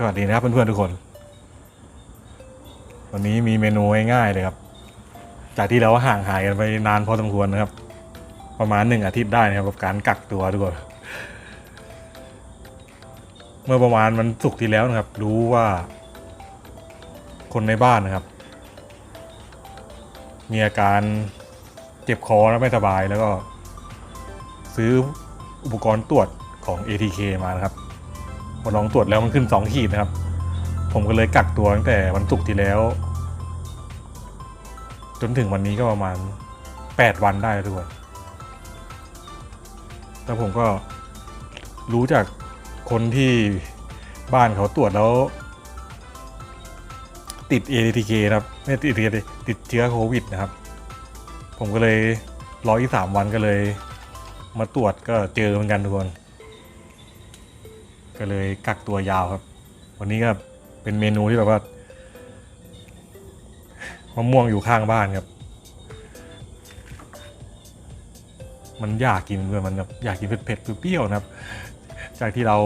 สวัสดีนะครับเพื่อนๆทุกคน วันนี้มีเมนูง่ายๆเลยครับ จากที่เราห่างหายกันไปนานพอสมควรนะครับ ประมาณหนึ่งอาทิตย์ได้นะครับกับการกักตัวทุกคนเมื่อประมาณวันศุกที่แล้วนะครับ รู้ว่า คนในบ้านนะครับ มีอาการเจ็บคอและไม่สบายแล้วก็ ซื้ออุปกรณ์ตรวจของ ATK มานะครับ พอลองตรวจแล้วมันขึ้นสองขีดนะครับ ผมก็เลยกักตัวตั้งแต่วันศุกร์ที่แล้ว จนถึงวันนี้ก็ประมาณ 8 วันได้แล้วทุกคนแล้วผมก็รู้จากคนที่บ้านเขาตรวจแล้ว ติด ATK นะครับไม่ติดติดเชื้อโควิดนะครับ ผมก็เลยรออีกสามวันก็เลย มาตรวจก็เจอเหมือนกันทุกคน ก็เลยกักตัวยาวครับ วันนี้ก็เป็นเมนูที่แบบว่ามะม่วงอยู่ข้างบ้านครับ มันอยากกินด้วยมันแบบอยากกินเผ็ดๆเปรี้ยวๆนะครับ จากที่เรา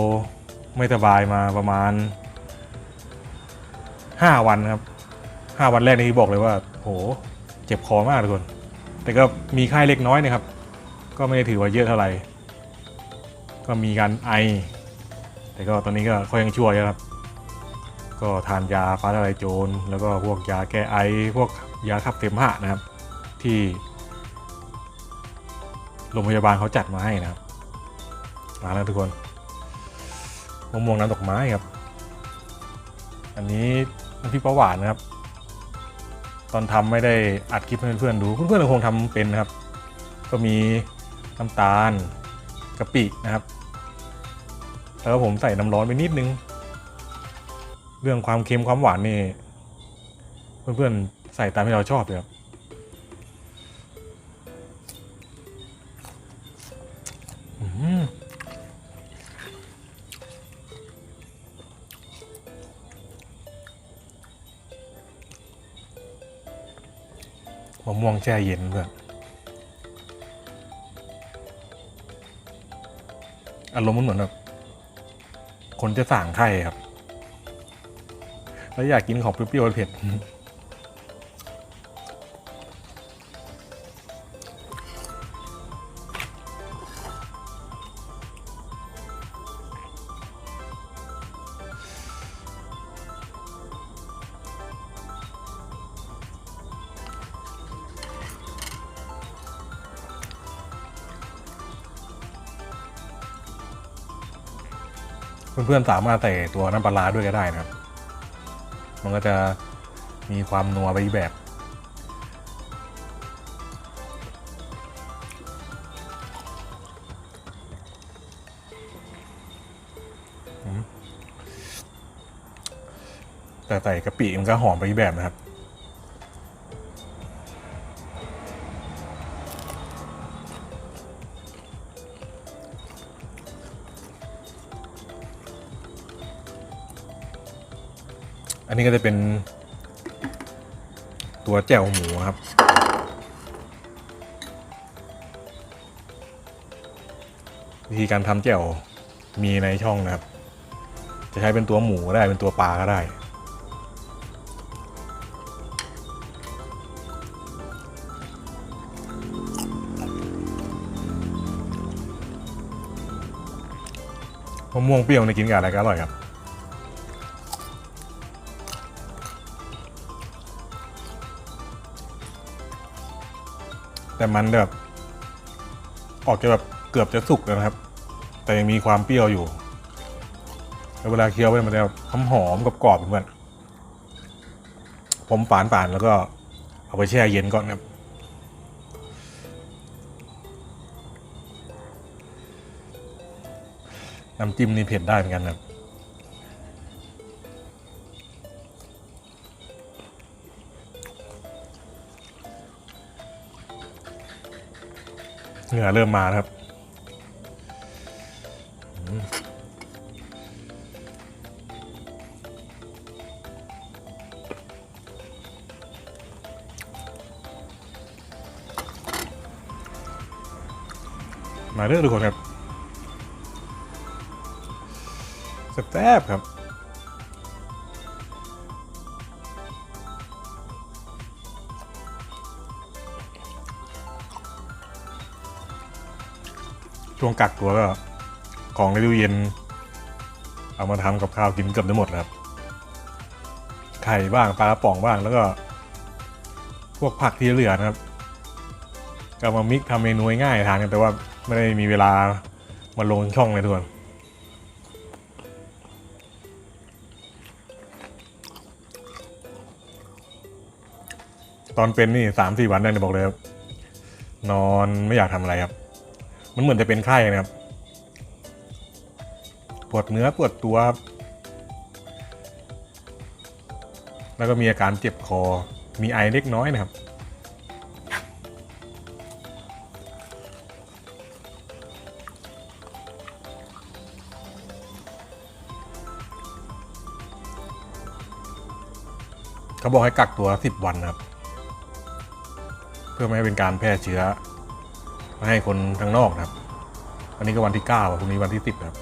ไม่สบายมาประมาณห้าวันครับห้าวันแรกนี่บอกเลยว่า โห เจ็บคอมากทุกคน แต่ก็มีไข้เล็กน้อยนะครับ ก็ไม่ได้ถือว่าเยอะเท่าไหร่ ก็มีการไอ แต่ก็ตอนนี้ก็ค่อยยังชั่วอยู่ครับ ก็ทานยาฟ้าทลายโจรแล้วก็พวกยาแก้ไอพวกยาขับเสมหะนะครับ ที่โรงพยาบาลเขาจัดมาให้นะครับมาแล้วทุกคนมะม่วงน้ำดอกไม้ครับ อันนี้น้ำพริกปลาหวานนะครับ ตอนทำไม่ได้อัดคลิปให้เพื่อนๆดู เพื่อนๆคงทำเป็นนะครับ ก็มีน้ำตาลกะปินะครับ แล้วผมใส่น้ำร้อนไปนิดนึง เรื่องความเค็มความหวานนี่ เพื่อนๆใส่ตามที่เราชอบเลยครับมมะม่วงแช่เย็นเพื่อนอารมณ์มันเหมือนแบบ คนจะสั่งไข่ครับ แล้วอยากกินของเปรี้ยวๆเผ็ด เพื่อนๆสามารถใส่ตัวน้ำปลาด้วยก็ได้นะครับ มันก็จะมีความนัวไปอีกแบบ แต่ใส่กะปิมันก็หอมไปอีกแบบนะครับ อันนี้ก็จะเป็น ตัวแจ่วหมูครับ วิธีการทำแจ่วมีในช่องนะครับ จะใช้เป็นตัวหมูก็ได้เป็นตัวปลาก็ได้มะม่วงเปรี้ยวในกินกับอะไรก็อร่อยครับ แต่มันแบบออกจะแบบเกือบจะสุกแล้วนะครับ แต่ยังมีความเปรี้ยวอยู่แล้วเวลาเคี้ยวไปมันจะแบบหอมกับกรอบเหมือนผมฝานฝานๆแล้วก็เอาไปแช่เย็นก่อนครับ น้ำจิ้มนี่เผ็ดได้เหมือนกันครับ เหงื่อเริ่มมาครับ มาเรื่อยทุกคนครับแซ่บครับ ช่วงกักตัวก็ของในตู้เย็น เอามาทำกับข้าวกินเกือบได้หมดแล้วครับไข่บ้างปลากระป๋องบ้างแล้วก็ พวกผักที่เหลือนะครับ ก็มามิกทำเมนูง่ายทานกันแต่ว่าไม่ได้มีเวลามาลงช่องเลยทุกคนตอนเป็นนี่สามสี่วันได้เลยบอกเลยครับนอนไม่อยากทำอะไรครับ มันเหมือนจะเป็นไข้นะครับ ปวดเนื้อปวดตัวครับ แล้วก็มีอาการเจ็บคอ มีไอเล็กน้อยนะครับ เขาบอกให้กักตัว 10 วันนะครับ เพื่อไม่ให้เป็นการแพร่เชื้อ ให้คนข้างนอกนะครับวันนี้ก็วันที่9อะพรุ่งนี้วันที่ 10ครับ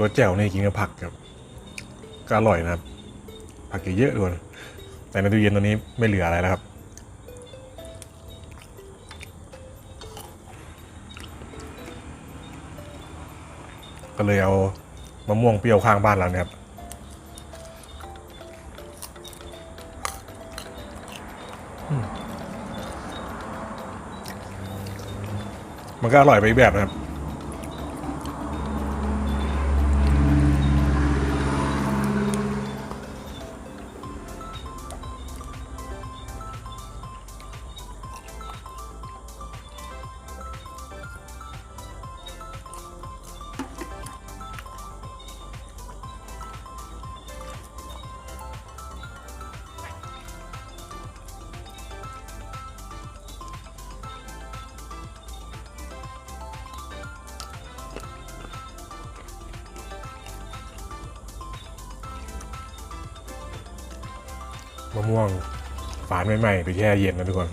ตัวแจ่วนี่กินกับผักครับก็อร่อยนะครับ ผักเยอะๆด้วยแต่ในตู้เย็นตอนนี้ไม่เหลืออะไรแล้วครับ ก็เลยเอามะม่วงเปรี้ยวข้างบ้านเราเนี่ยครับมมันก็อร่อยไปอีกแบบนะครับะม่วงฝานใหม่ๆไปแช่เย็นนะทุกคน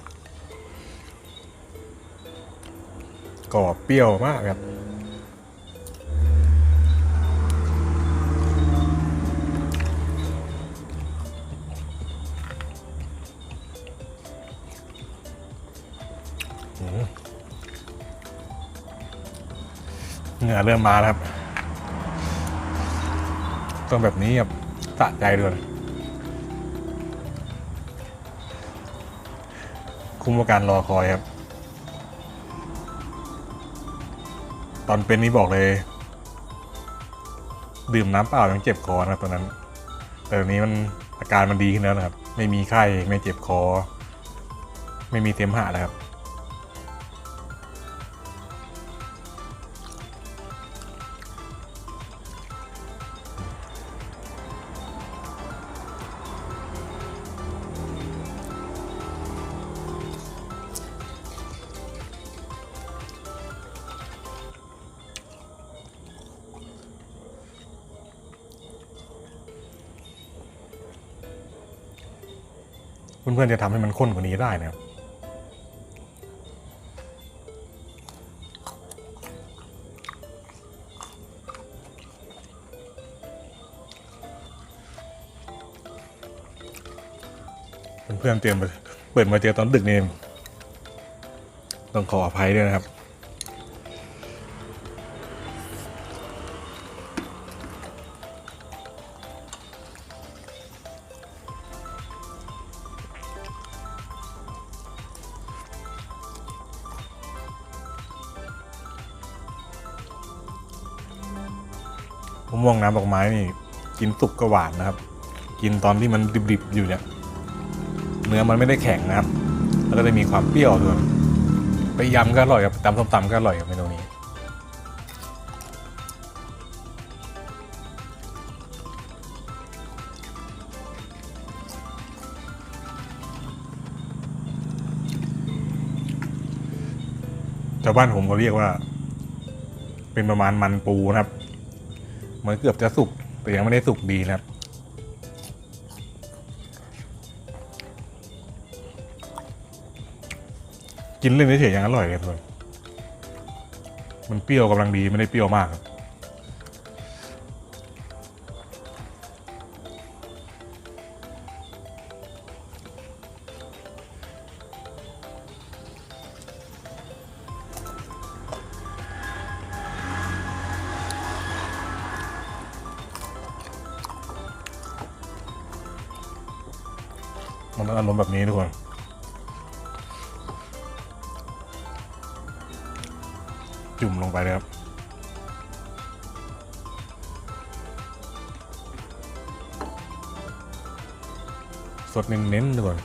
กรอบเปรี้ยวมากครับเหงื่อเริ่มมาแล้วครับต้องแบบนี้ครับสะใจด้วย คุ้มกับการรอคอยครับ ตอนเป็นนี้บอกเลย ดื่มน้ำเปล่ายังเจ็บคอนะตอนนั้น แต่ตอนนี้มันอาการมันดีขึ้นแล้วนะครับ ไม่มีไข้ไม่เจ็บคอ ไม่มีเสมหะแล้วครับ เพื่อนๆจะทำให้มันข้นกว่านี้ได้นะครับเพื่อนๆเตรียมเปิดมาเจอตอนดึกนี่ต้องขออภัยด้วยนะครับะม่วงน้ำดอกไม้นี่กินสุกก็หวานนะครับ กินตอนที่มันดิบๆอยู่เนี่ยเนื้อมันไม่ได้แข็งนะครับ แล้วก็จะมีความเปรี้ยวด้วยไปยำก็อร่อยครับตำส้มตำก็อร่อยครับเมนูนี้ชาวบ้านผมก็เรียกว่า เป็นประมาณมันปูนะครับ เหมือนเกือบจะสุกแต่ยังไม่ได้สุกดีนะครับกินเล่นเฉยๆยังอร่อยเลยทุกคนมันเปรี้ยวกำลังดีไม่ได้เปรี้ยวมากครับ มันอารมณ์แบบนี้ทุกคนจุ่มลงไปเลยครับสดเน้นๆทุกคน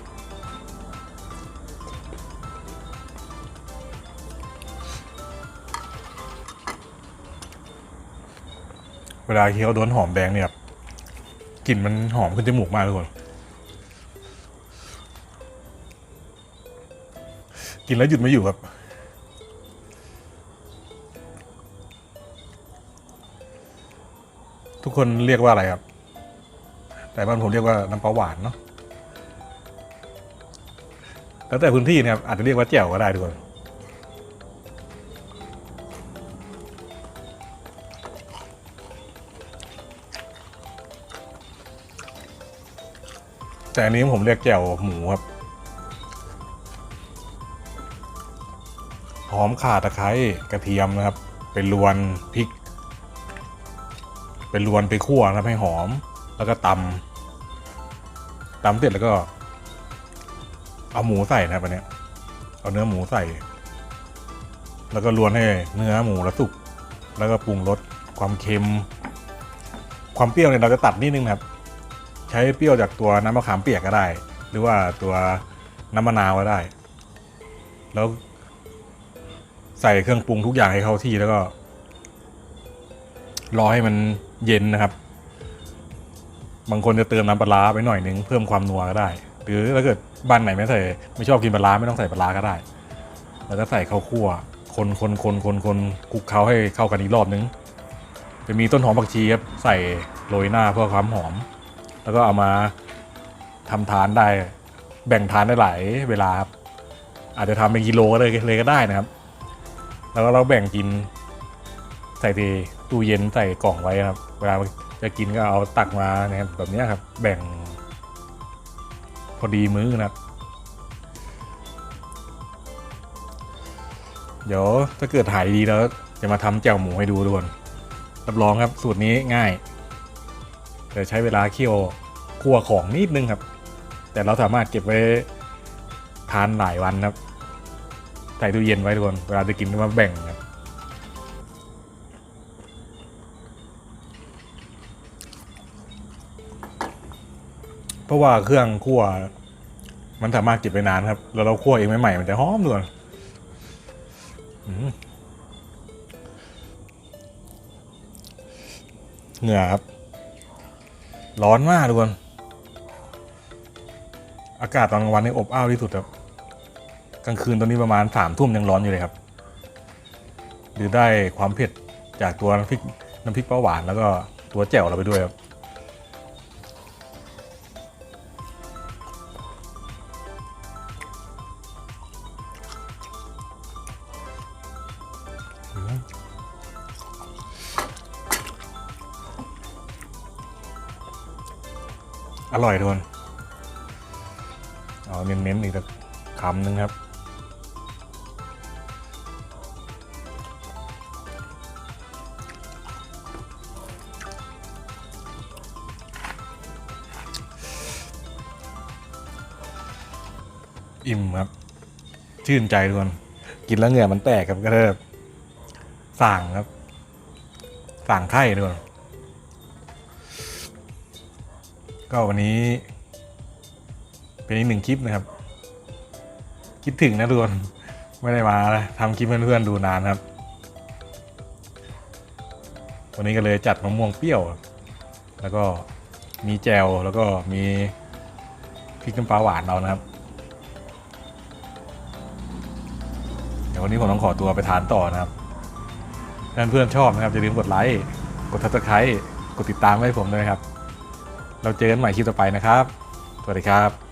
เวลาเคี้ยวโดนหอมแดงเนี่ยกลิ่นมันหอมขึ้นจมูกมากทุกคน กินแล้วหยุดไม่อยู่ครับ ทุกคนเรียกว่าอะไรครับ แต่บ้านผมเรียกว่าน้ำปลาหวานเนาะแล้วแต่พื้นที่นะครับอาจจะเรียกว่าแจ่วก็ได้ทุกคนแต่อันนี้ผมเรียกแจ่วหมูครับ หอมข่าตะไคร้กระเทียมนะครับเป็นรวนพริก เป็นรวนไปคั่วนะครับให้หอม แล้วก็ตำตำเสร็จแล้วก็ เอาหมูใส่นะครับอันเนี้ยเอาเนื้อหมูใส่ แล้วก็รวนให้เนื้อหมูแล้วสุก แล้วก็ปรุงรสความเค็ม ความเปรี้ยวเนี่ยเราจะตัดนิดนึงนะครับ ใช้เปรี้ยวจากตัวน้ำมะขามเปียกก็ได้ หรือว่าตัวน้ำมะนาวก็ได้ แล้ว ใส่เครื่องปรุงทุกอย่างให้เข้าที่แล้วก็ รอให้มันเย็นนะครับ บางคนจะเติมน้ำปลาไปหน่อยนึงเพิ่มความนัวก็ได้ หรือถ้าเกิดบ้านไหนไม่ใส่ ไม่ชอบกินปลาไม่ต้องใส่ปลาก็ได้ แล้วก็ใส่ข้าวคั่ว คนคนคนคนคนคลุกเคล้าให้เข้ากันอีกรอบนึง จะมีต้นหอมผักชีครับใส่โรยหน้าเพื่อความหอม แล้วก็เอามาทำทานได้ แบ่งทานได้หลายเวลาครับอาจจะทำเป็นกิโลก็เลยเลยก็ได้นะครับ แล้วก็เราแบ่งกินใส่ตู้เย็นใส่กล่องไว้ครับ เวลาจะกินก็เอาตักมานะครับแบบนี้ครับ แบ่ง พอดีมื้อนะครับ เดี๋ยวถ้าเกิดถ่ายดีแล้ว จะมาทำแจ่วหมูให้ดูทุกคนรับรองครับสูตรนี้ง่ายแต่ใช้เวลาเคี่ยวคั่วของนิดนึงครับ แต่เราสามารถเก็บไว้ทานหลายวันครับ ใส่ตู้เย็นไว้ทุกคนเวลาจะกินก็มาแบ่งครับเพราะว่าเครื่องคั่ว มันสามารถเก็บไปนานครับ แล้วเราคั่วเองใหม่ๆมันจะหอมด้วยเหงื่อครับ ร้อนมากทุกคน อากาศตอนกลางวันนี่อบอ้าวที่สุดครับ กลางคืนตอนนี้ประมาณสามทุ่มยังร้อนอยู่เลยครับ หรือได้ความเผ็ดจากตัวน้ำพริกน้ำพริกปลาหวานแล้วก็ตัวแจ่วเราไปด้วยครับอร่อยทุกคนเอาเน้นๆอีกสักคำหนึ่งครับ อิ่มครับ ชื่นใจทุกคนกินแล้วเหงื่อมันแตกครับก็เลยสั่งครับ สั่งไข่ทุกคนก็วันนี้ เป็นอีกหนึ่งคลิปนะครับ คิดถึงนะทุกคนไม่ได้มาทำคลิปเพื่อนๆดูนานครับ วันนี้ก็เลยจัดมะม่วงเปรี้ยว แล้วก็มีแจวแล้วก็มีพริกน้ำปลาหวานเรานะครับ ดี๋ยววันนี้ผมต้องขอตัวไปทานต่อนะครับถ้าเพื่อนชอบนะครับอย่าลืมกดไลค์ กดทักทายกดติดตามให้ผมด้วยครับ เราเจอกันใหม่คลิปต่อไปนะครับ สวัสดีครับ